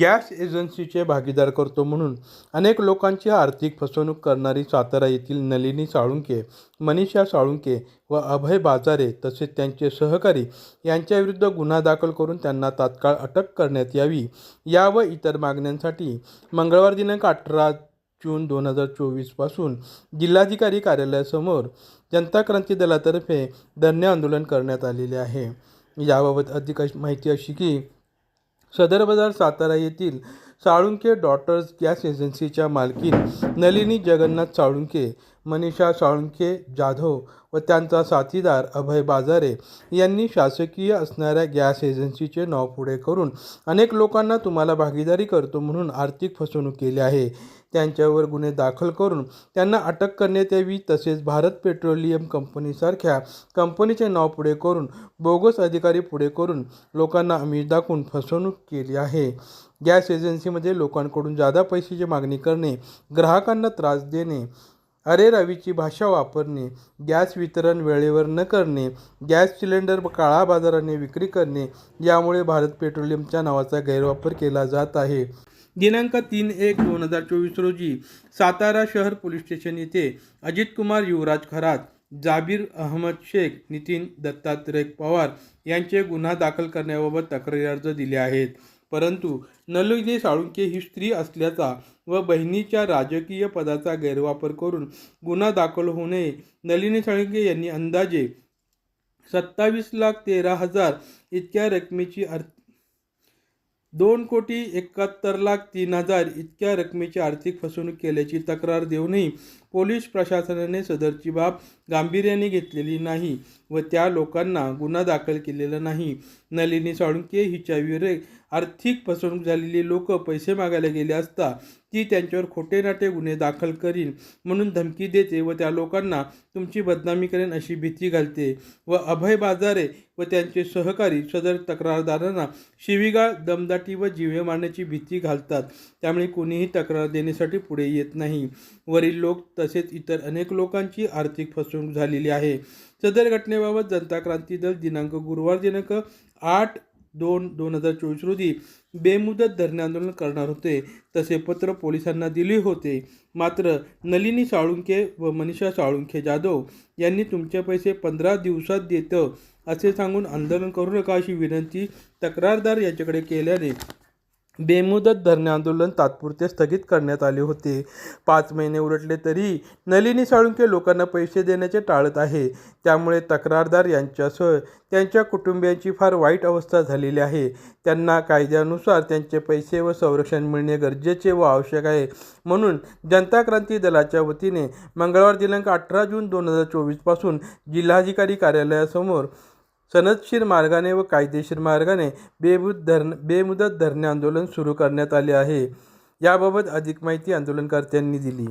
Gas एजन्सीचे भागीदार करतो म्हणून अनेक लोकांची आर्थिक फसवणूक करणारी सातारा येथील नलिनी साळुंके मनीषा साळुंके व अभय बाजारे तसेच त्यांचे सहकारी यांच्याविरुद्ध गुन्हा दाखल करून त्यांना तात्काळ अटक करण्यात यावी या व इतर मागण्यांसाठी मंगळवार दिनांक अठरा जून दोन हजार चोवीसपासून जिल्हाधिकारी कार्यालयासमोर जनता क्रांती दलातर्फे धरणे आंदोलन करण्यात आलेले आहे. याबाबत अधिक माहिती अशी की सदर बाजार सातारा येथील साळुंके डॉटर्स गॅस एजन्सीच्या मालकीन नलिनी जगन्नाथ साळुंके मनीषा साळुंखे जाधव व त्यांचा साथीदार अभय बाजारे यांनी शासकीय असणाऱ्या गॅस एजन्सीचे नाव पुढे करून अनेक लोकांना तुम्हाला भागीदारी करतो म्हणून आर्थिक फसवणूक केली आहे. त्यांच्यावर गुन्हे दाखल करून त्यांना अटक करण्यात यावी तसेच भारत पेट्रोलियम कंपनीसारख्या कंपनीचे नाव पुढे करून बोगस अधिकारी पुढे करून लोकांना आमिष दाखवून फसवणूक केली आहे. गॅस एजन्सीमध्ये लोकांकडून जादा पैशाची मागणी करणे ग्राहकांना त्रास देणे अरे रवीची भाषा वापरणे गॅस वितरण वेळेवर न करणे गॅस सिलेंडर काळा बाजाराने विक्री करणे यामुळे भारत पेट्रोलियमच्या नावाचा गैरवापर केला जात आहे. दिनांक तीन एक दोन हजार चोवीस रोजी सातारा शहर पोलीस स्टेशन येथे अजितकुमार युवराज खरात जाबीर अहमद शेख नितीन दत्तात्रय पवार यांचे गुन्हा दाखल करण्याबाबत तक्रारी अर्ज दिले आहेत. परंतु नलिनी साळुंके ही स्त्री असल्याचा व बहिणीच्या राजकीय पदाचा गैरवापर करून गुन्हा दाखल होऊ नये नलिनी साळुंके यांनी अंदाजे सत्तावीस लाख तेरा हजार इतक्या रकमेची अर्थ दोन कोटी एकाहत्तर लाख तीन हजार इतक्या रकमेची आर्थिक फसवणूक केल्याची तक्रार देऊनही पोलीस प्रशासनाने सदरची बाब गांभीर्याने घेतलेली नाही व त्या लोकांना गुन्हा दाखल केलेला नाही. नलिनी साळुंके हिच्याविरे आर्थिक फसवणूक झालेली लोक पैसे मागायला गेले असता ती त्यांच्यावर खोटे नाटे गुन्हे दाखल करीन म्हणून धमकी देते व त्या लोकांना तुमची बदनामी करेन अशी भीती घालते व अभय बाजारे व त्यांचे सहकारी सदर तक्रारदारांना शिवीगाळ दमदाटी व जीवे मारण्याची भीती घालतात. त्यामुळे कोणीही तक्रार देण्यासाठी पुढे येत नाही. वरील लोक तसेच इतर अनेक लोकांची आर्थिक फसवणूक झालेली आहे. सदर घटनेबाबत जनता क्रांती दल दिनांक गुरुवार दिनांक आठ दोन दोन हजार चोवीस रोजी बेमुदत धरणे आंदोलन करणार होते. तसे पत्र पोलिसांना दिले होते. मात्र नलिनी साळुंके व मनीषा साळुंखे जाधव यांनी तुमचे पैसे पंधरा दिवसात देतं असे सांगून आंदोलन करू नका अशी विनंती तक्रारदार याच्याकडे केल्याने बेमुदत धरणे आंदोलन तात्पुरते स्थगित करण्यात आले होते. पाच महिने उलटले तरी नलिनी साळुंके लोकांना पैसे देण्याचे टाळत आहे. त्यामुळे तक्रारदार यांच्यासह त्यांच्या कुटुंबियांची फार वाईट अवस्था झालेली आहे. त्यांना कायद्यानुसार त्यांचे पैसे व संरक्षण मिळणे गरजेचे व आवश्यक आहे. म्हणून जनता क्रांती दलाच्या वतीने मंगळवार दिनांक अठरा जून दोन हजार चोवीसपासून जिल्हाधिकारी कार्यालयासमोर सनदशीर मार्गाने व कायदेशीर मार्गाने बेमुद धरण बेमुदत धरणे आंदोलन सुरू करण्यात आले आहे. याबाबत अधिक माहिती आंदोलनकर्त्यांनी दिली.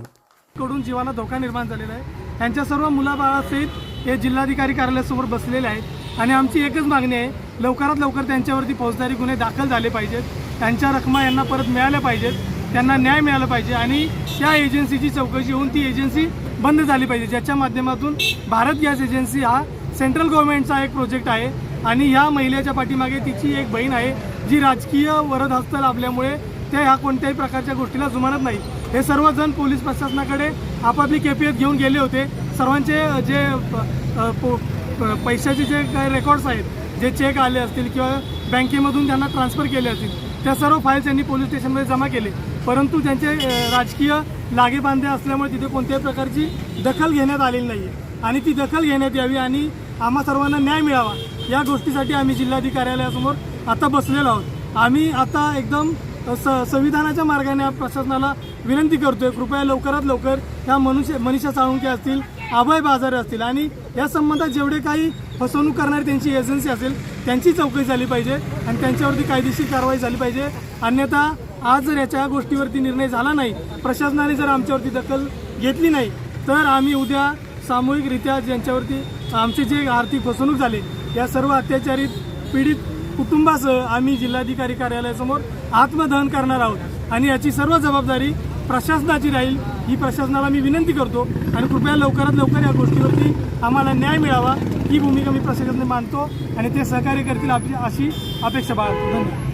कडून जीवाला धोका निर्माण झालेला आहे. त्यांच्या सर्व मुलाबाळासहित हे जिल्हाधिकारी कार्यालयासमोर बसलेले आहेत. आणि आमची एकच मागणी आहे लवकरात लवकर त्यांच्यावरती फौजदारी गुन्हे दाखल झाले पाहिजेत. त्यांच्या रकमा यांना परत मिळाल्या पाहिजेत. त्यांना न्याय मिळाला पाहिजे आणि त्या एजन्सीची चौकशी होऊन ती एजन्सी बंद झाली पाहिजे ज्याच्या माध्यमातून भारत गॅस एजन्सी हा सेंट्रल गव्हर्नमेंटचा एक प्रोजेक्ट आहे आणि ह्या महिलेच्या पाठीमागे तिची एक बहीण आहे जी राजकीय वरदहस्त लाभल्यामुळे त्या ह्या कोणत्याही प्रकारच्या गोष्टीला जुमानत नाही. हे सर्वजण पोलीस प्रशासनाकडे आपापली केपीएफ घेऊन गेले होते. सर्वांचे जे प- पो- प- पैशाचे जे काही रेकॉर्ड्स आहेत जे चेक आले असतील किंवा बँकेमधून त्यांना ट्रान्सफर केले असतील त्या सर्व फाईल्स त्यांनी पोलीस स्टेशनमध्ये जमा केले. परंतु त्यांचे राजकीय लागेबांधे असल्यामुळे तिथे कोणत्याही प्रकारची दखल घेण्यात आलेली नाही आहे आणि ती दखल घेण्यात यावी आणि आम्हा सर्वांना न्याय मिळावा. या गोष्टीसाठी आम्ही जिल्हाधिकारी कार्यालयासमोर आता बसलेलो आहोत. आम्ही आता एकदम स संविधानाच्या मार्गाने प्रशासनाला विनंती करतोय कृपया लवकरात लवकर ह्या मनुष्य मनीषा साळुंके असतील अभय बाजारे असतील आणि या संबंधात जेवढे काही फसवणूक करणारी त्यांची एजन्सी असेल त्यांची चौकशी झाली पाहिजे आणि त्यांच्यावरती कायदेशीर कारवाई झाली पाहिजे. अन्यथा आज जर याच्या गोष्टीवरती निर्णय झाला नाही प्रशासनाने जर आमच्यावरती दखल घेतली नाही तर आम्ही उद्या सामूहिकरित्या ज्यांच्यावरती आमची जे आर्थिक फसवणूक झाली या सर्व अत्याचारित पीडित कुटुंबासह आम्ही जिल्हाधिकारी कार्यालयासमोर आत्मदहन करणार आहोत. आणि याची सर्व जबाबदारी प्रशासनाची राहील ही प्रशासनाला मी विनंती करतो. आणि कृपया लवकरात लवकर या गोष्टीवरती आम्हाला न्याय मिळावा ही भूमिका मी प्रशासनाने मानतो. आणि ते सहकार्य करतील आपली अशी अपेक्षा बाळगतो. धन्यवाद.